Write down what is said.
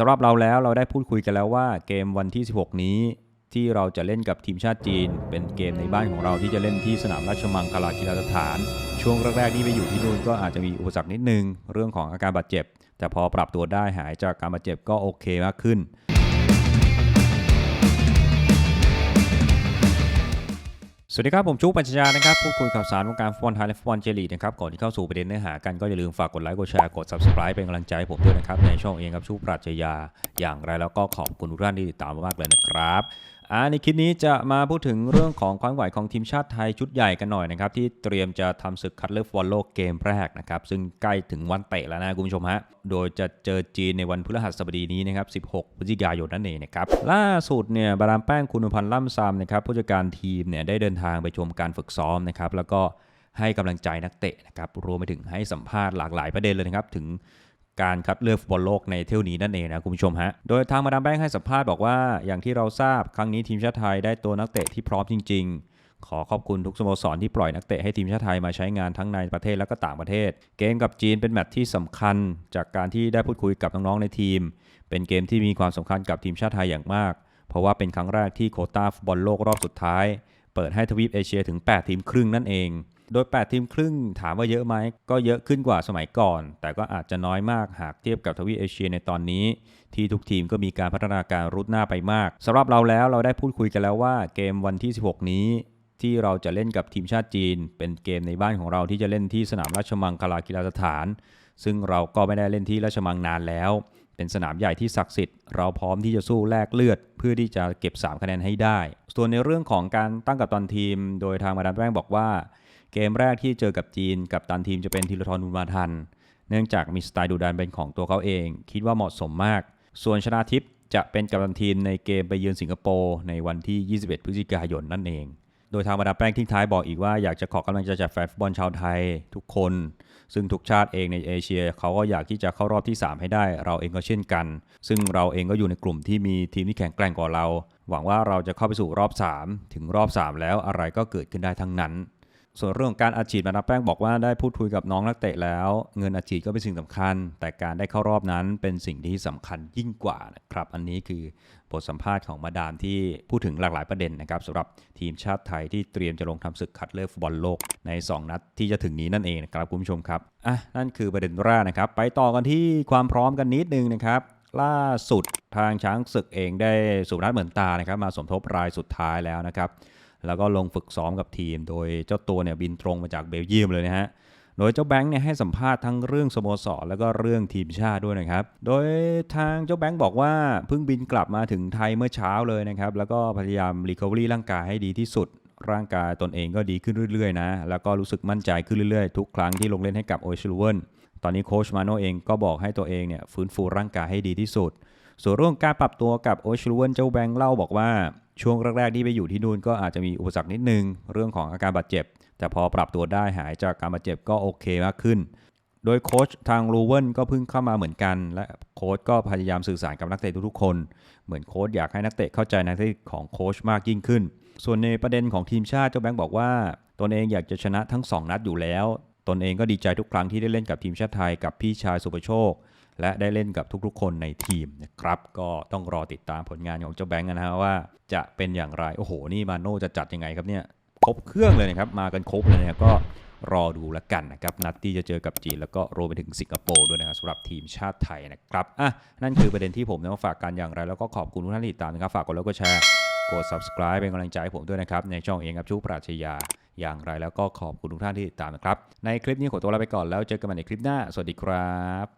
สำหรับเราแล้วเราได้พูดคุยกันแล้วว่าเกมวันที่ 16 นี้ที่เราจะเล่นกับทีมชาติจีน เป็นเกมในบ้านของเราที่จะเล่นที่สนามราชมังคลากีฬาสถาน ช่วงแรกๆที่ไปอยู่ที่นู่นก็อาจจะมีอุปสรรคนิดนึง เรื่องของอาการบาดเจ็บ แต่พอปรับตัวได้หายจากการบาดเจ็บก็โอเคมากขึ้น สวัสดีครับ ผมชูปัญญานะครับ พูดคุยข่าวสารวงการฟุตบอลไทยและฟุตบอลเจลีนะครับ ก่อนที่เข้าสู่ประเด็นเนื้อหากันก็อย่าลืมฝากกดไลค์กดแชร์กด subscribe เป็นกำลังใจให้ผมด้วยนะครับ ในช่องเองครับชูปรัชญาอย่างไรแล้วก็ขอบคุณทุกท่านที่ติดตามมากเลยนะครับ อ่าในคลิปนี้จะมาพูดถึงเรื่องของความไหวของทีมชาติไทยชุดใหญ่กันหน่อยนะครับ ที่เตรียมจะทำศึกคัดเลือกฟุตบอลโลกเกมแรกนะครับ ซึ่งใกล้ถึงวันเตะแล้วนะคุณผู้ชมฮะ โดยจะเจอจีนในวันพฤหัสบดีนี้นะครับ 16 พฤศจิกายนนั่นเองนะครับ ล่าสุดเนี่ยบารามแป้งคุณพันธ์ล่ำซามนะครับผู้จัดการทีมเนี่ยได้เดินทางไปชมการฝึกซ้อมนะครับแล้วก็ให้กำลังใจนักเตะนะครับรวมไปถึงให้สัมภาษณ์หลากหลายประเด็นเลยนะครับถึง การคัดเลือกฟุตบอลโลกในเที่ยวนี้นั่นเองนะคุณผู้ชมฮะ โดยทางมาดามแป้งให้สัมภาษณ์บอกว่าอย่างที่เราทราบครั้งนี้ทีมชาติไทยได้ตัวนักเตะที่พร้อมจริง ๆ ขอขอบคุณทุกสโมสรที่ปล่อยนักเตะให้ทีมชาติไทยมาใช้งานทั้งในประเทศและก็ต่างประเทศ เกมกับจีนเป็นแมตช์ที่สำคัญ จากการที่ได้พูดคุยกับน้องๆในทีม เป็นเกมที่มีความสำคัญกับทีมชาติไทยอย่างมาก เพราะว่าเป็นครั้งแรกที่โคต้าฟุตบอลโลกรอบสุดท้าย เปิดให้ทวีปเอเชียถึง 8 ทีมครึ่งนั่นเอง โดย 8 ทีมครึ่งถามว่าเยอะไหมก็เยอะขึ้นกว่าสมัยก่อน แต่ก็อาจจะน้อยมากหากเทียบกับทวีปเอเชียในตอนนี้ ที่ทุกทีมก็มีการพัฒนาการรุดหน้าไปมากสำหรับเราแล้วเราได้พูดคุยกันแล้วว่าเกมวันที่ 16 นี้ที่เราจะเล่นกับทีมชาติจีน เป็นเกมในบ้านของเราที่จะเล่นที่สนามราชมังคลากีฬาสถาน ซึ่งเราก็ไม่ได้เล่นที่ราชมังนานแล้ว เป็นสนามใหญ่ที่ศักดิ์สิทธิ์เราพร้อมที่จะสู้แลกเลือด เพื่อที่จะเก็บ 3 คะแนนให้ได้ ส่วนในเรื่องของการตั้งกับตันทีม โดยทางมาดามแป้งบอกว่า เกมแรกที่เจอกับจีนกับตันทีมจะเป็นธีรทรบุญมาทัน เนื่องจากมีสไตล์ดุดันเป็นของตัวเขาเอง คิดว่าเหมาะสมมาก ส่วนชนาทิพย์จะเป็นกัปตันทีมในเกมไปเยือนสิงคโปร์ในวันที่ 21 พฤศจิกายนนั่นเอง โดยทางมาดาแป้งทิ้งท้ายบอกอีกว่าอยากจะขอกำลังใจจากแฟนฟุตบอลชาวไทยทุกคน ซึ่งทุกชาติเองในเอเชียเขาก็อยากที่จะเข้ารอบที่ 3 ให้ได้ เราเองก็เช่นกัน ซึ่งเราเองก็อยู่ในกลุ่มที่มีทีมที่แข็งแกร่งกว่าเรา หวังว่าเราจะเข้าไปสู่รอบ 3 ถึงรอบ 3 แล้วอะไรก็เกิดขึ้นได้ทั้งนั้น ส่วนเรื่องการอัดฉีดมาดามแป้งบอกว่าได้พูดคุยกับน้องนักเตะแล้ว เงินอัดฉีดก็เป็นสิ่งสำคัญ แต่การได้เข้ารอบนั้นเป็นสิ่งที่สำคัญยิ่งกว่านะครับ อันนี้คือบทสัมภาษณ์ของมาดามที่พูดถึงหลากหลายประเด็นนะครับสำหรับทีมชาติไทยที่เตรียมจะลงทำศึกคัดเลือกฟุตบอลโลกใน 2 นัดที่จะถึงนี้นั่นเองนะครับคุณผู้ชมครับอะนั่นคือประเด็นแรกนะครับ ไปต่อกันที่ความพร้อมกันนิดนึงนะครับล่าสุดทางช้างศึกเองได้สุรัตน์เหมือนตานะครับมาสมทบรายสุดท้ายแล้วนะครับ แล้วก็ลงฝึกซ้อมกับทีม โดยเจ้าตัวเนี่ยบินตรงมาจากเบลเยียมเลยนะฮะโดยเจ้าแบงค์เนี่ยให้สัมภาษณ์ทั้งเรื่องสโมสรแล้วก็เรื่องทีมชาติด้วยนะครับ โดยทางเจ้าแบงค์บอกว่าเพิ่งบินกลับมาถึงไทยเมื่อเช้าเลยนะครับ แล้วก็พยายามรีคอเวอรี่ร่างกายให้ดีที่สุด ร่างกายตนเองก็ดีขึ้นเรื่อยๆนะ แล้วก็รู้สึกมั่นใจขึ้นเรื่อยๆ ทุกครั้งที่ลงเล่นให้กับโอชิลเวนตอนนี้โค้ชมาโนเองก็บอกให้ตัวเองเนี่ยฟื้นฟูร่างกายให้ดีที่สุด ส่วนเรื่องการปรับตัวกับโอชิลเวนเจ้าแบงค์เล่าบอกว่า ช่วงแรกๆที่ไปอยู่ที่นู่นก็อาจจะมีอุปสรรคนิดนึง เรื่องของอาการบาดเจ็บ แต่พอปรับตัวได้หายจากการบาดเจ็บก็โอเคมากขึ้น โดยโค้ชทางลูเวนก็เพิ่งเข้ามาเหมือนกัน และโค้ชก็พยายามสื่อสารกับนักเตะทุกๆคน เหมือนโค้ชอยากให้นักเตะเข้าใจนักเตะของโค้ชมากยิ่งขึ้น ส่วนในประเด็นของทีมชาติเจ้าแบงค์บอกว่า ตนเองอยากจะชนะทั้ง 2 นัดอยู่แล้ว ตนเองก็ดีใจทุกครั้งที่ได้เล่นกับทีมชาติไทยกับพี่ชายสุประโชค และได้เล่นกับทุกๆ คนในทีมนะครับก็ต้องรอติดตามผลงานของเจ้าแบงค์นะฮะว่าจะเป็นอย่างไร โอ้โห นี่มาโน่จะจัดยังไงครับเนี่ยครบเครื่องเลยนะครับมากันครบเลยนะก็รอดูแล้วกันนะครับนัดที่จะเจอกับจีน แล้วก็รวมไปถึงสิงคโปร์ด้วยนะครับสำหรับทีมชาติไทยนะครับอะนั่นคือประเด็นที่ผมนำมาฝากกันอย่างไร แล้วก็ขอบคุณทุกท่านที่ติดตามนะครับฝากกดไลค์กดแชร์กด subscribe เป็นกำลังใจให้ผมด้วยนะครับ ในช่องเองครับชูปราชญาอย่างไรแล้วก็ขอบคุณทุกท่านที่ติดตามนะครับ ในคลิปนี้ขอตัวลาไปก่อนแล้วเจอกันใหม่ในคลิปหน้า สวัสดีครับ